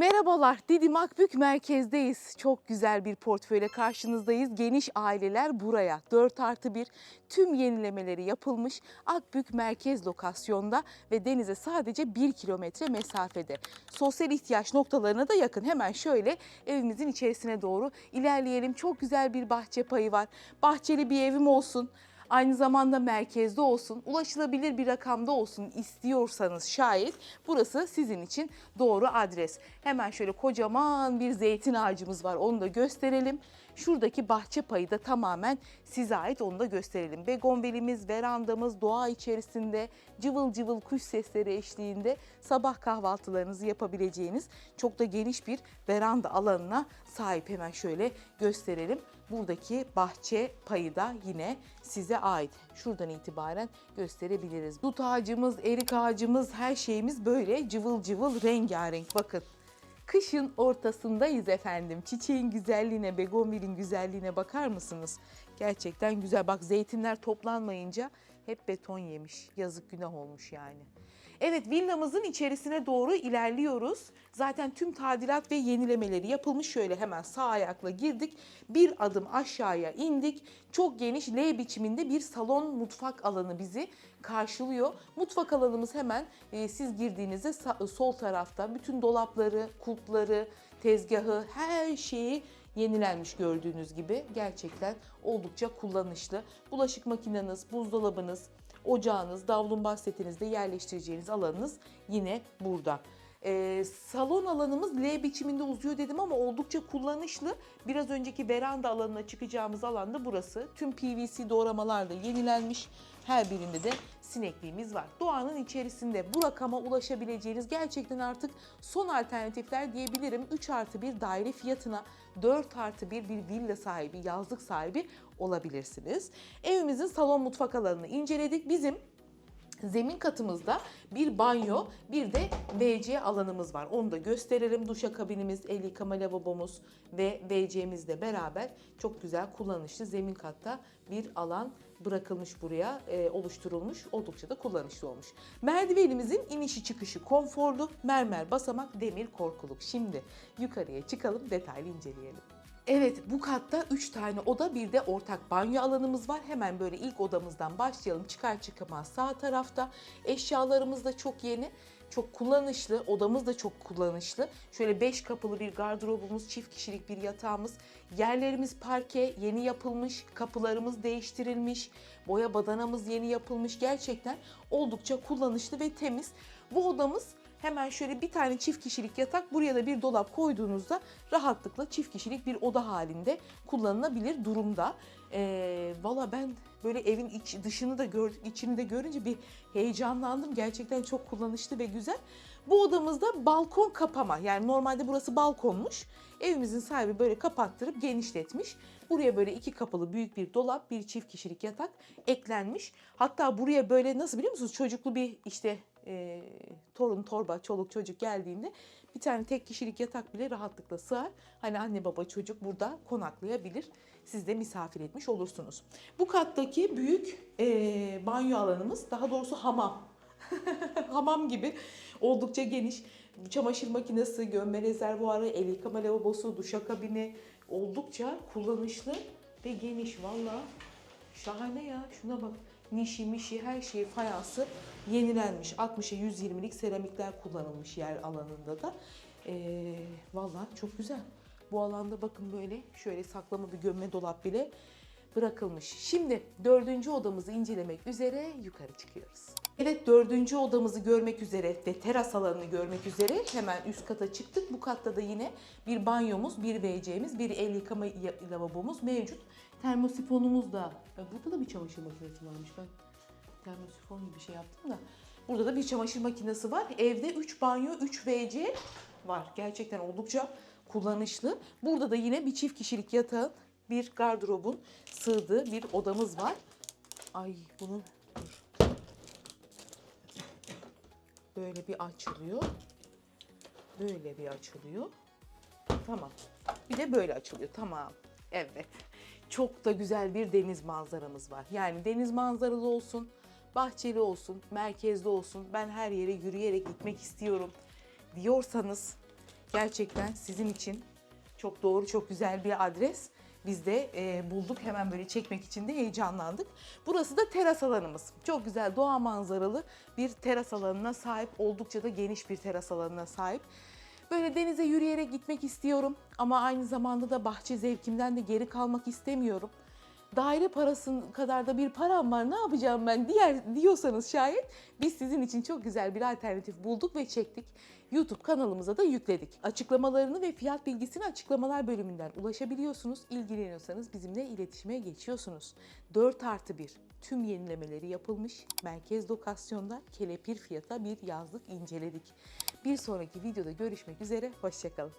Merhabalar, Didim Akbük merkezdeyiz. Çok güzel bir portföyle karşınızdayız. Geniş aileler buraya. 4 artı 1 tüm yenilemeleri yapılmış Akbük merkez lokasyonda ve denize sadece 1 kilometre mesafede. Sosyal ihtiyaç noktalarına da yakın. Hemen şöyle evimizin içerisine doğru ilerleyelim. Çok güzel bir bahçe payı var. Bahçeli bir evim olsun. Aynı zamanda merkezde olsun, ulaşılabilir bir rakamda olsun istiyorsanız şayet burası sizin için doğru adres. Hemen şöyle kocaman bir zeytin ağacımız var onu da gösterelim. Şuradaki bahçe payı da tamamen size ait onu da gösterelim. Begonvelimiz, verandamız doğa içerisinde cıvıl cıvıl kuş sesleri eşliğinde sabah kahvaltılarınızı yapabileceğiniz çok da geniş bir veranda alanına sahip. Hemen şöyle gösterelim. Buradaki bahçe payı da yine size ait. Şuradan itibaren gösterebiliriz. Dut ağacımız, erik ağacımız, her şeyimiz böyle cıvıl cıvıl rengarenk. Bakın Kışın ortasındayız efendim. Çiçeğin güzelliğine, begonvilin güzelliğine bakar mısınız? Gerçekten güzel. Bak zeytinler toplanmayınca hep beton yemiş. Yazık günah olmuş yani. Evet villamızın içerisine doğru ilerliyoruz. Zaten tüm tadilat ve yenilemeleri yapılmış. Şöyle hemen sağ ayakla girdik. Bir adım aşağıya indik. Çok geniş L biçiminde bir salon mutfak alanı bizi karşılıyor. Mutfak alanımız hemen e, siz girdiğinizde sol tarafta bütün dolapları, kulpları, tezgahı, her şeyi yenilenmiş gördüğünüz gibi. Gerçekten oldukça kullanışlı. Bulaşık makineniz, buzdolabınız, ocağınız, davlumbaz setinizde yerleştireceğiniz alanınız yine burada. Ee, salon alanımız L biçiminde uzuyor dedim ama oldukça kullanışlı. Biraz önceki veranda alanına çıkacağımız alanda burası. Tüm PVC doğramalar da yenilenmiş. Her birinde de sinekliğimiz var. Doğanın içerisinde bu rakama ulaşabileceğiniz gerçekten artık son alternatifler diyebilirim. 3 artı 1 daire fiyatına 4 artı 1 bir villa sahibi, yazlık sahibi olabilirsiniz. Evimizin salon mutfak alanını inceledik. Bizim Zemin katımızda bir banyo, bir de WC alanımız var. Onu da gösterelim. Duşakabinimiz, el yıkama lavabomuz ve WC'mizle beraber çok güzel kullanışlı zemin katta bir alan bırakılmış buraya, e, oluşturulmuş. Oldukça da kullanışlı olmuş. Merdivenimizin inişi çıkışı konforlu, mermer basamak, demir korkuluk. Şimdi yukarıya çıkalım, detaylı inceleyelim. Evet bu katta 3 tane oda bir de ortak banyo alanımız var. Hemen böyle ilk odamızdan başlayalım. Çıkar çıkmaz sağ tarafta. Eşyalarımız da çok yeni. Çok kullanışlı. Odamız da çok kullanışlı. Şöyle 5 kapılı bir gardırobumuz, çift kişilik bir yatağımız. Yerlerimiz parke, yeni yapılmış. Kapılarımız değiştirilmiş. Boya badanamız yeni yapılmış. Gerçekten oldukça kullanışlı ve temiz. Bu odamız Hemen şöyle bir tane çift kişilik yatak buraya da bir dolap koyduğunuzda rahatlıkla çift kişilik bir oda halinde kullanılabilir durumda. Ee, Valla ben böyle evin iç, dışını da gördük, içini de görünce bir heyecanlandım. Gerçekten çok kullanışlı ve güzel. Bu odamızda balkon kapama. Yani normalde burası balkonmuş. Evimizin sahibi böyle kapattırıp genişletmiş. Buraya böyle iki kapılı büyük bir dolap, bir çift kişilik yatak eklenmiş. Hatta buraya böyle nasıl biliyor musunuz? Çocuklu bir işte e, torun, torba, çoluk çocuk geldiğinde bir tane tek kişilik yatak bile rahatlıkla sığar. Hani anne baba çocuk burada konaklayabilir. Siz de misafir etmiş olursunuz. Bu kattaki büyük e, banyo alanımız daha doğrusu hamam. hamam gibi oldukça geniş. Çamaşır makinesi, gömme rezervuarı, el yıkama lavabosu, duşakabini oldukça kullanışlı ve geniş. Valla şahane ya. Şuna bak. Nişi, mişi, her şeyi, fayansı yenilenmiş. 60'a 120'lik seramikler kullanılmış yer alanında da. Ee, Valla çok güzel. Bu alanda bakın böyle şöyle saklama bir gömme dolap bile bırakılmış. Şimdi dördüncü odamızı incelemek üzere yukarı çıkıyoruz. Evet dördüncü odamızı görmek üzere ve teras alanını görmek üzere hemen üst kata çıktık. Bu katta da yine bir banyomuz, bir WC'miz, bir el yıkama lavabomuz mevcut. Termosifonumuz da, burada da bir çamaşır makinesi varmış ben termosifon gibi bir şey yaptım da. Burada da bir çamaşır makinesi var. Evde 3 banyo, 3 WC var. Gerçekten oldukça kullanışlı. Burada da yine bir çift kişilik yatağın, bir gardırobun sığdığı bir odamız var. Ay bunu. Böyle bir açılıyor. Böyle bir açılıyor. Tamam. Bir de böyle açılıyor. Tamam. Evet. Çok da güzel bir deniz manzaramız var. Yani deniz manzaralı olsun, bahçeli olsun, merkezde olsun. Ben her yere yürüyerek gitmek istiyorum diyorsanız Gerçekten sizin için çok doğru, çok güzel bir adres. Biz de e, bulduk hemen böyle çekmek için de heyecanlandık. Burası da teras alanımız. Çok güzel doğa manzaralı bir teras alanına sahip. Oldukça da geniş bir teras alanına sahip. Böyle denize yürüyerek gitmek istiyorum ama aynı zamanda da bahçe zevkimden de geri kalmak istemiyorum. Daire parasının kadar da bir param var ne yapacağım ben diğer diyorsanız şayet biz sizin için çok güzel bir alternatif bulduk ve çektik. YouTube kanalımıza da yükledik. Açıklamalarını ve fiyat bilgisini açıklamalar bölümünden ulaşabiliyorsunuz. İlgileniyorsanız bizimle iletişime geçiyorsunuz. 4 artı 1 tüm yenilemeleri yapılmış merkez lokasyonda kelepir fiyata bir yazlık inceledik. Bir sonraki videoda görüşmek üzere, hoşçakalın.